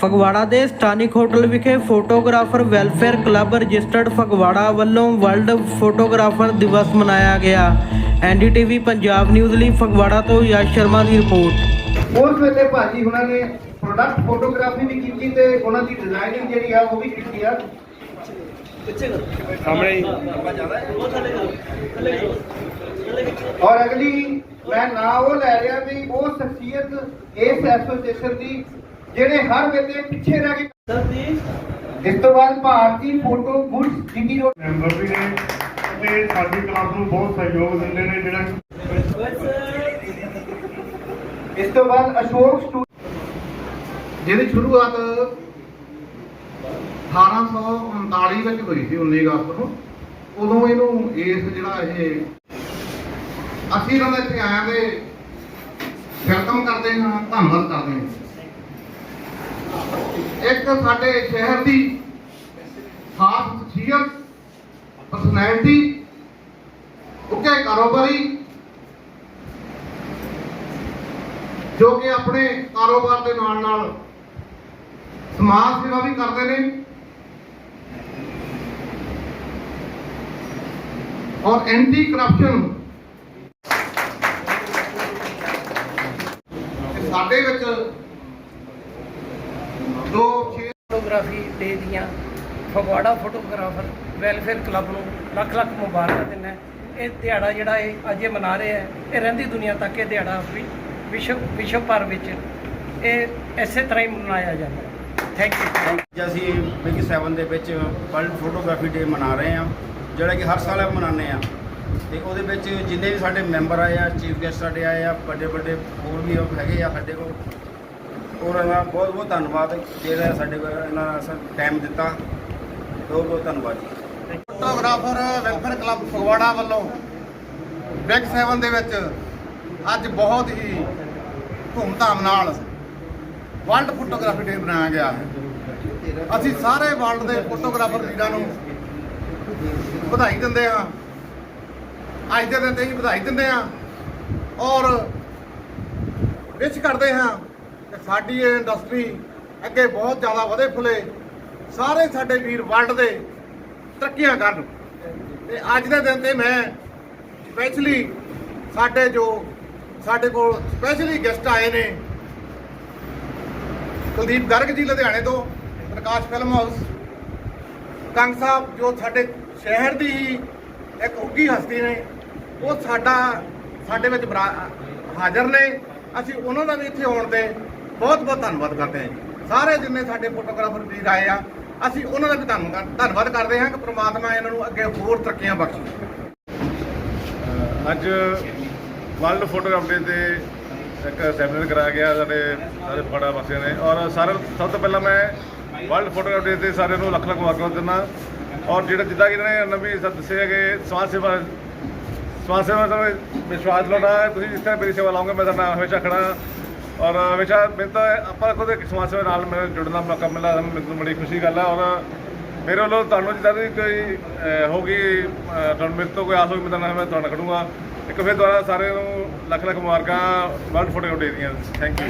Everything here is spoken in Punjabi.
ਫਗਵਾੜਾ ਦੇ ਸਥਾਨਿਕ ਹੋਟਲ ਵਿਖੇ photographer welfare club registered Phagwara ਵੱਲੋਂ ਵਰਲਡ ਫੋਟੋਗ੍ਰਾਫਰ ਦਿਵਸ ਮਨਾਇਆ ਗਿਆ। ਐਨਡੀਟੀਵੀ ਪੰਜਾਬ ਨਿਊਜ਼ ਲਈ ਫਗਵਾੜਾ ਤੋਂ ਯਸ਼ ਸ਼ਰਮਾ ਦੀ ਰਿਪੋਰਟ। ਉਸ ਵੇਲੇ ਭਾਜੀ ਉਹਨਾਂ ਨੇ ਪ੍ਰੋਡਕਟ ਫੋਟੋਗ੍ਰਾਫੀ ਵੀ ਕੀਤੀ ਤੇ ਉਹਨਾਂ ਦੀ ਡਿਜ਼ਾਈਨਿੰਗ ਜਿਹੜੀ ਆ ਉਹ ਵੀ ਕੀਤੀ ਆ। ਸਾਹਮਣੇ ਹੀ। ਔਰ ਅਗਲੀ ਮੈਂ ਨਾਂ ਉਹ ਲੈ ਰਿਹਾ ਵੀ ਉਹ ਸ਼ਖਸੀਅਤ ਇਸ ਐਸੋਸੀਏਸ਼ਨ ਦੀ ਜਿਹੜੇ ਹਰ ਵੇਲੇ ਪਿੱਛੇ ਰਹਿ ਗਏ। ਇਸ ਤੋਂ ਬਾਅਦ ਭਾਰਤੀ ਫੋਟੋ ਗੁੱਡਸ ਜਿੰਨੀ ਰੋਡ ਮੈਂਬਰ ਵੀ ਨੇ ਤੇ ਸਾਡੀ ਕਲੱਬ ਨੂੰ ਬਹੁਤ ਸਹਿਯੋਗ ਦਿੰਦੇ ਨੇ ਜਿਹੜਾ ਇਸ ਤੋਂ ਬਾਅਦ ਅਸ਼ੋਕ ਸਟੂ ਜਿਹਦੀ ਸ਼ੁਰੂਆਤ 1839 ਵਿੱਚ ਹੋਈ ਸੀ 19 ਅਗਸਤ ਨੂੰ। ਉਦੋਂ ਇਹਨੂੰ ਇਸ ਜਿਹੜਾ ਇਹ ਅਸੀਂ ਇਹਨਾਂ ਦੇ ਇੱਥੇ ਆਇਆ ਤੇ ਵੈਲਕਮ ਕਰਦੇ ਹਾਂ ਧੰਨਵਾਦ ਕਰਦੇ ਹਾਂ। ਇੱਕ ਸਾਡੇ ਸ਼ਹਿਰ ਦੀ ਖਾਸ ਸ਼ਖਸੀਅਤ, ਪਰਸਨੈਲਿਟੀ ਉੱਕੇ ਕਾਰੋਬਾਰੀ, ਜੋ ਕਿ ਆਪਣੇ ਕਾਰੋਬਾਰ ਦੇ ਨਾਲ ਨਾਲ ਸਮਾਜ ਸੇਵਾ ਵੀ ਕਰਦੇ ਨੇ। ਔਰ ਐਂਟੀ ਕਰਪਸ਼ਨ ਸਾਡੇ ਵਿੱਚ ਦੋ ਛੇ ਫੋਟੋਗ੍ਰਾਫੀ ਡੇ ਦੀਆਂ ਫਗਵਾੜਾ ਫੋਟੋਗ੍ਰਾਫਰ ਵੈਲਫੇਅਰ ਕਲੱਬ ਨੂੰ ਲੱਖ ਲੱਖ ਮੁਬਾਰਕਾਂ ਦਿੰਦਾ ਇਹ ਦਿਹਾੜਾ ਜਿਹੜਾ ਇਹ ਅੱਜ ਇਹ ਮਨਾ ਰਹੇ ਹੈ ਇਹ ਰਹਿੰਦੀ ਦੁਨੀਆ ਤੱਕ ਇਹ ਦਿਹਾੜਾ ਵੀ ਵਿਸ਼ਵ ਵਿਸ਼ਵ ਭਰ ਵਿੱਚ ਇਹ ਇਸੇ ਤਰ੍ਹਾਂ ਹੀ ਮਨਾਇਆ ਜਾਂਦਾ ਥੈਂਕ ਯੂ ਅਸੀਂ ਬਿਗ 7 ਦੇ ਵਿੱਚ ਵਰਲਡ ਫੋਟੋਗ੍ਰਾਫੀ ਡੇ ਮਨਾ ਰਹੇ ਹਾਂ ਜਿਹੜਾ ਕਿ ਹਰ ਸਾਲ ਮਨਾਉਂਦੇ ਆ ਤੇ ਉਹਦੇ ਵਿੱਚ ਜਿੰਨੇ ਵੀ ਸਾਡੇ ਮੈਂਬਰ ਆਏ ਆ ਚੀਫ ਗੈਸਟ ਸਾਡੇ ਆਏ ਆ ਵੱਡੇ ਵੱਡੇ ਹੋਰ ਵੀ ਹੈਗੇ ਆ ਸਾਡੇ ਕੋਲ। ਉਹਨਾਂ ਦਾ ਬਹੁਤ ਬਹੁਤ ਧੰਨਵਾਦ ਜਿਹੜਾ ਸਾਡੇ ਕੋਲ ਇਹਨਾਂ ਨੇ ਟਾਈਮ ਦਿੱਤਾ। ਬਹੁਤ ਬਹੁਤ ਧੰਨਵਾਦ ਜੀ। ਫੋਟੋਗ੍ਰਾਫਰ ਵੈਲਫੇਅਰ ਕਲੱਬ ਫਗਵਾੜਾ ਵੱਲੋਂ ਬਿਗ 7 ਦੇ ਵਿੱਚ ਅੱਜ ਬਹੁਤ ਹੀ ਧੂਮਧਾਮ ਨਾਲ ਵਰਲਡ ਫੋਟੋਗ੍ਰਾਫੀ ਡੇ ਬਣਾਇਆ ਗਿਆ ਹੈ। ਅਸੀਂ ਸਾਰੇ ਵਰਲਡ ਦੇ ਫੋਟੋਗ੍ਰਾਫਰ ਵੀਰਾਂ ਨੂੰ ਵਧਾਈ ਦਿੰਦੇ ਹਾਂ। ਅੱਜ ਦੇ ਦਿਨ ਤੇ ਹੀ ਵਧਾਈ ਦਿੰਦੇ ਹਾਂ। ਔਰ ਵਿਸ਼ ਕਰਦੇ ਹਾਂ ਕਿ ਸਾਡੀ ਇਹ ਇੰਡਸਟਰੀ ਅੱਗੇ ਬਹੁਤ ਜ਼ਿਆਦਾ ਵਧੇ ਫੁੱਲੇ। ਸਾਰੇ ਸਾਡੇ ਵੀਰ ਵਰਲਡ ਦੇ ਤਰੱਕੀਆਂ ਕਰਨ। ਤੇ ਅੱਜ ਦੇ ਦਿਨ ਤੇ ਮੈਂ ਸਪੈਸ਼ਲੀ ਸਾਡੇ ਜੋ ਸਾਡੇ ਕੋਲ ਸਪੈਸ਼ਲੀ ਗੈਸਟ ਆਏ ਨੇ। ਕੁਲਦੀਪ ਗਰਗ ਜੀ ਲੁਧਿਆਣੇ ਤੋਂ, ਪ੍ਰਕਾਸ਼ ਫਿਲਮ ਹਾਊਸ ਕੰਗ ਸਾਹਿਬ ਜੋ ਸਾਡੇ ਸ਼ਹਿਰ ਦੀ ਹੀ ਇੱਕ ਉੱਗੀ ਹਸਤੀ ਨੇ, ਉਹ ਸਾਡਾ, ਸਾਡੇ ਵਿੱਚ ਬਰਾ- ਹਾਜ਼ਰ ਨੇ। ਅਸੀਂ ਉਹਨਾਂ ਦਾ ਵੀ ਇੱਥੇ ਆਉਣ 'ਤੇ ਬਹੁਤ ਬਹੁਤ ਧੰਨਵਾਦ ਕਰਦੇ ਹਾਂ ਜੀ। ਸਾਰੇ ਜਿੰਨੇ ਸਾਡੇ ਫੋਟੋਗ੍ਰਾਫਰ ਵੀਰ ਆਏ ਆ, ਅਸੀਂ ਉਹਨਾਂ ਦਾ ਵੀ ਧੰਨਵਾਦ ਧੰਨਵਾਦ ਕਰਦੇ ਹਾਂ ਕਿ ਪ੍ਰਮਾਤਮਾ ਇਹਨਾਂ ਨੂੰ ਅੱਗੇ ਹੋਰ ਤਰੱਕੀਆਂ ਬਖਸ਼ੇ। ਅੱਜ ਵਰਲਡ ਫੋਟੋਗ੍ਰਾਫੀ ਡੇ ਤੇ ਇੱਕ ਸੈਮੀਨਾਰ ਕਰਾਇਆ ਗਿਆ, ਸਾਡੇ ਸਾਰੇ ਫੜਾ ਵਾਸੀਆਂ ਨੇ। ਔਰ ਸਾਰੇ ਸਭ ਤੋਂ ਪਹਿਲਾਂ ਮੈਂ ਵਰਲਡ ਫੋਟੋਗ੍ਰਾਫੀ ਡੇ ਤੇ ਸਾਰਿਆਂ ਨੂੰ ਲੱਖ ਲੱਖ ਮੁਬਾਰਕਾਂ ਦਿੰਦਾ। ਔਰ ਜਿਹੜਾ ਜਿੱਦਾਂ ਕਿ ਇਹਨਾਂ ਨੇ ਨਵੀਂ ਸਭ ਦੱਸਿਆ ਕਿ ਸਮਾਜ ਸੇਵਾ ਸਮਾਜ ਸੇਵਾ ਦਾ ਵਿਸ਼ਵਾਸ ਲਾਉਣਾ ਤੁਸੀਂ ਜਿਸ ਤਰ੍ਹਾਂ ਮੇਰੀ ਸੇਵਾ ਲਾਉਂਗੇ, ਮੈਂ ਤੁਹਾਡਾ ਹਮੇਸ਼ਾ ਖੜਾ ਔਰ ਹਮੇਸ਼ਾ ਮੈਨੂੰ ਤਾਂ ਆਪਾਂ ਖੁਦ ਇੱਕ ਸਮਾਜ ਸੇਵਾ ਨਾਲ ਮੈਨੂੰ ਜੁੜਨ ਦਾ ਮੌਕਾ ਮਿਲਿਆ ਮੈਨੂੰ ਬੜੀ ਖੁਸ਼ੀ ਗੱਲ ਹੈ ਔਰ ਮੇਰੇ ਵੱਲੋਂ ਤੁਹਾਨੂੰ ਜਿੱਦਾਂ ਦੀ ਕੋਈ ਅਹ, ਹੋਊਗੀ ਤੁਹਾਨੂੰ ਮੇਰੇ ਤੋਂ ਕੋਈ ਆਸ ਹੋਈ ਮੈਂ ਤੁਹਾਨੂੰ ਮੈਂ ਤੁਹਾਨੂੰ ਖੜੂੰਗਾ। ਇੱਕ ਫਿਰ ਦੁਬਾਰਾ ਸਾਰਿਆਂ ਨੂੰ ਲੱਖ ਲੱਖ ਮੁਬਾਰਕਾਂ ਵਰਲਡ ਫੋਟੋ ਡੇ ਦੀਆਂ ਥੈਂਕ ਯੂ